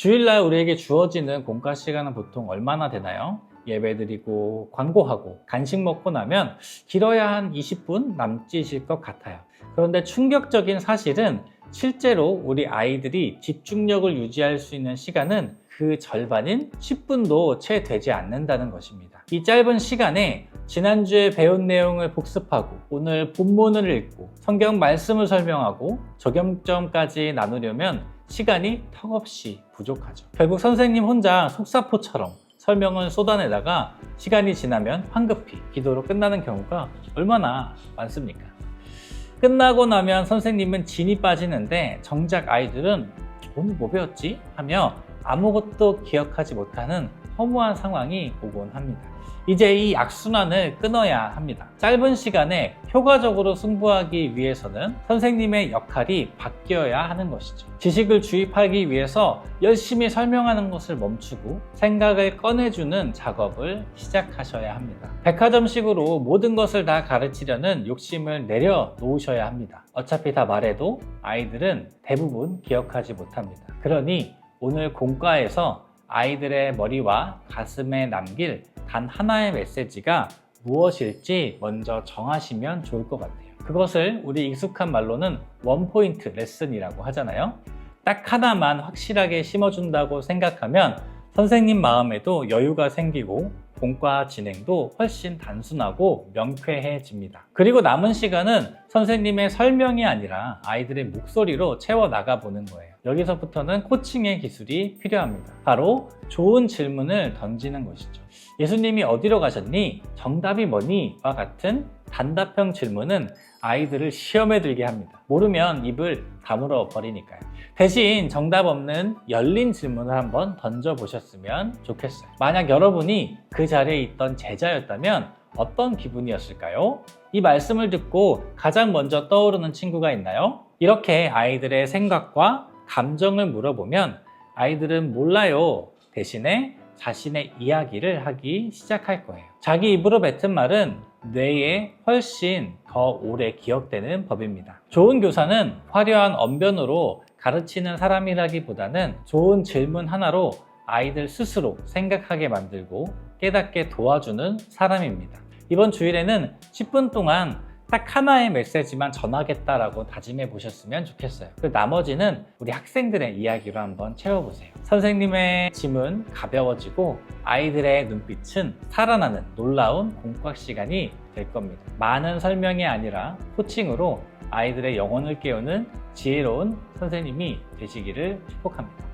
주일날 우리에게 주어지는 공과 시간은 보통 얼마나 되나요? 예배 드리고 광고하고 간식 먹고 나면 길어야 한 20분 남짓일 것 같아요. 그런데 충격적인 사실은 실제로 우리 아이들이 집중력을 유지할 수 있는 시간은 그 절반인 10분도 채 되지 않는다는 것입니다. 이 짧은 시간에 지난주에 배운 내용을 복습하고 오늘 본문을 읽고 성경 말씀을 설명하고 적용점까지 나누려면 시간이 턱없이 부족하죠. 결국 선생님 혼자 속사포처럼 설명을 쏟아내다가 시간이 지나면 황급히 기도로 끝나는 경우가 얼마나 많습니까? 끝나고 나면 선생님은 진이 빠지는데 정작 아이들은 오늘 뭐 배웠지? 하며 아무것도 기억하지 못하는 허무한 상황이 오곤 합니다. 이제 이 악순환을 끊어야 합니다. 짧은 시간에 효과적으로 승부하기 위해서는 선생님의 역할이 바뀌어야 하는 것이죠. 지식을 주입하기 위해서 열심히 설명하는 것을 멈추고 생각을 꺼내주는 작업을 시작하셔야 합니다. 백화점식으로 모든 것을 다 가르치려는 욕심을 내려놓으셔야 합니다. 어차피 다 말해도 아이들은 대부분 기억하지 못합니다. 그러니 오늘 공과에서 아이들의 머리와 가슴에 남길 단 하나의 메시지가 무엇일지 먼저 정하시면 좋을 것 같아요. 그것을 우리 익숙한 말로는 원포인트 레슨이라고 하잖아요. 딱 하나만 확실하게 심어준다고 생각하면 선생님 마음에도 여유가 생기고 공과 진행도 훨씬 단순하고 명쾌해집니다. 그리고 남은 시간은 선생님의 설명이 아니라 아이들의 목소리로 채워 나가 보는 거예요. 여기서부터는 코칭의 기술이 필요합니다. 바로 좋은 질문을 던지는 것이죠. 예수님이 어디로 가셨니? 정답이 뭐니? 와 같은 단답형 질문은 아이들을 시험에 들게 합니다. 모르면 입을 다물어 버리니까요. 대신 정답 없는 열린 질문을 한번 던져보셨으면 좋겠어요. 만약 여러분이 그 자리에 있던 제자였다면 어떤 기분이었을까요? 이 말씀을 듣고 가장 먼저 떠오르는 친구가 있나요? 이렇게 아이들의 생각과 감정을 물어보면 아이들은 몰라요. 대신에 자신의 이야기를 하기 시작할 거예요. 자기 입으로 뱉은 말은 뇌에 훨씬 더 오래 기억되는 법입니다. 좋은 교사는 화려한 언변으로 가르치는 사람이라기보다는 좋은 질문 하나로 아이들 스스로 생각하게 만들고 깨닫게 도와주는 사람입니다. 이번 주일에는 10분 동안 딱 하나의 메시지만 전하겠다라고 다짐해 보셨으면 좋겠어요. 그 나머지는 우리 학생들의 이야기로 한번 채워보세요. 선생님의 짐은 가벼워지고 아이들의 눈빛은 살아나는 놀라운 공과 시간이 될 겁니다. 많은 설명이 아니라 코칭으로 아이들의 영혼을 깨우는 지혜로운 선생님이 되시기를 축복합니다.